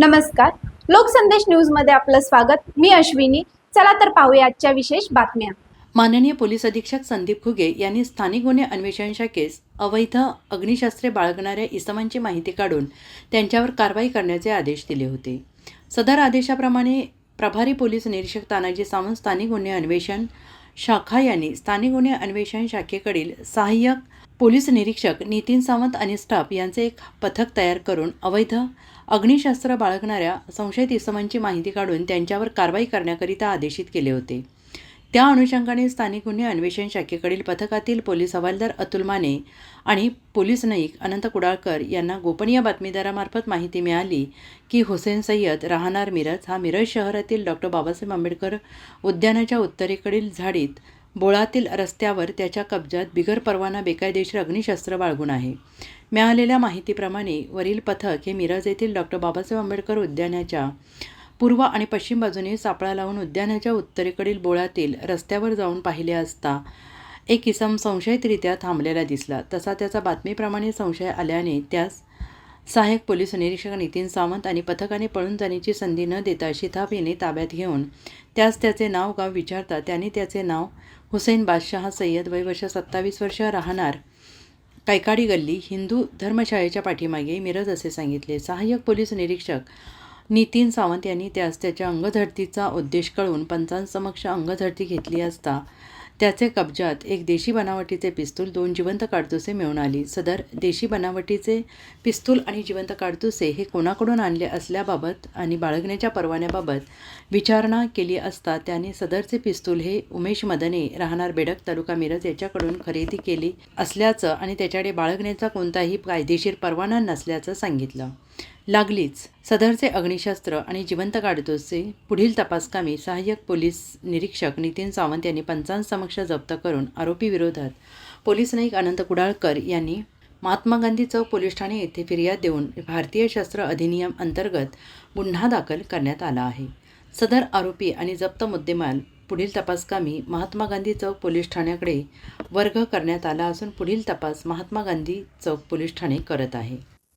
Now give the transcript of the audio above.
नमस्कार. लोकसंदेश न्यूजमध्ये आपलं स्वागत. मी अश्विनी. चला तर पाहूया आजच्या विशेष बातम्या. माननीय पोलीस अधीक्षक संदीप खुगे यांनी स्थानिक गुन्हे अन्वेषण शाखेस अवैध अग्निशास्त्रे बाळगणाऱ्या इसमांची माहिती काढून त्यांच्यावर कारवाई करण्याचे आदेश दिले होते. सदर आदेशाप्रमाणे प्रभारी पोलीस निरीक्षक तानाजी सावंत स्थानिक गुन्हे अन्वेषण शाखा यांनी स्थानिक गुन्हे अन्वेषण शाखेकडील सहाय्यक पोलीस निरीक्षक नितीन सावंत आणि स्टाफ यांचे एक पथक तयार करून अवैध अग्निशास्त्र बाळगणाऱ्या संशयित इसमांची माहिती काढून त्यांच्यावर कारवाई करण्याकरिता आदेशित केले होते. त्या अनुषंगाने स्थानिक गुन्हे अन्वेषण शाखेकडील पथकातील पोलीस हवालदार अतुल माने आणि पोलीस नाईक अनंत कुडाळकर यांना गोपनीय बातमीदारामार्फत माहिती मिळाली की हुसेन सय्यद राहणार मिरज हा मिरज शहरातील डॉक्टर बाबासाहेब आंबेडकर उद्यानाच्या उत्तरेकडील झाडीत बोळातील रस्त्यावर त्याच्या कब्जात बिगर परवाना बेकायदेशीर अग्निशस्त्र बाळगून आहे. मिळालेल्या माहितीप्रमाणे वरील पथक हे मिरज येथील डॉक्टर बाबासाहेब आंबेडकर उद्यानाच्या पूर्व आणि पश्चिम बाजूने सापळा लावून उद्यानाच्या उत्तरेकडील बोळातील रस्त्यावर जाऊन पाहिले असता एक इसम संशयितरित्या थांबलेला दिसला. तसा त्याचा बातमीप्रमाणे संशय आल्याने त्यास सहाय्यक पोलीस निरीक्षक नितीन सावंत आणि पथकाने पळून जाण्याची संधी न देता शिताब याने ताब्यात घेऊन त्यास त्याचे नाव गाव विचारता त्याने त्याचे नाव हुसेन बादशहा सय्यद वयवर्ष सत्तावीस वर्ष राहणार. कैकाडी गल्ली हिंदू धर्मशाळेच्या पाठीमागे मिरज असे सांगितले. सहाय्यक पोलीस निरीक्षक नितीन सावंत यांनी त्यास त्याच्या अंगधडतीचा उद्देश कळून पंचांसमक्ष अंगधडती घेतली असता त्याचे कब्जात एक देशी बनावटीचे पिस्तूल दोन जिवंत काडतुसे मिळून आली. सदर देशी बनावटीचे पिस्तूल आणि जिवंत काडतुसे हे कोणाकडून आणले असल्याबाबत आणि बाळगण्याच्या परवान्याबाबत विचारणा केली असता त्याने सदरचे पिस्तूल हे उमेश मदने राहणार बेडक तालुका मिरज याच्याकडून खरेदी केली असल्याचं आणि त्याच्याकडे बाळगण्याचा कोणताही कायदेशीर परवाना नसल्याचं सांगितलं. लागलीच. सदरचे अग्निशस्त्र आणि जिवंत काढतोचे पुढील तपासकामी सहाय्यक पोलीस निरीक्षक नितीन सावंत यांनी पंचांसमक्ष जप्त करून आरोपी विरोधात पोलीस नाईक अनंत कुडाळकर यांनी महात्मा गांधी चौक पोलीस ठाणे येथे फिर्याद देऊन भारतीय शस्त्र अधिनियम अंतर्गत गुन्हा दाखल करण्यात आला आहे. सदर आरोपी आणि जप्त मुद्देमाल पुढील तपासकामी महात्मा गांधी चौक पोलीस ठाण्याकडे वर्ग करण्यात आला असून पुढील तपास महात्मा गांधी चौक पोलीस ठाणे करत आहे.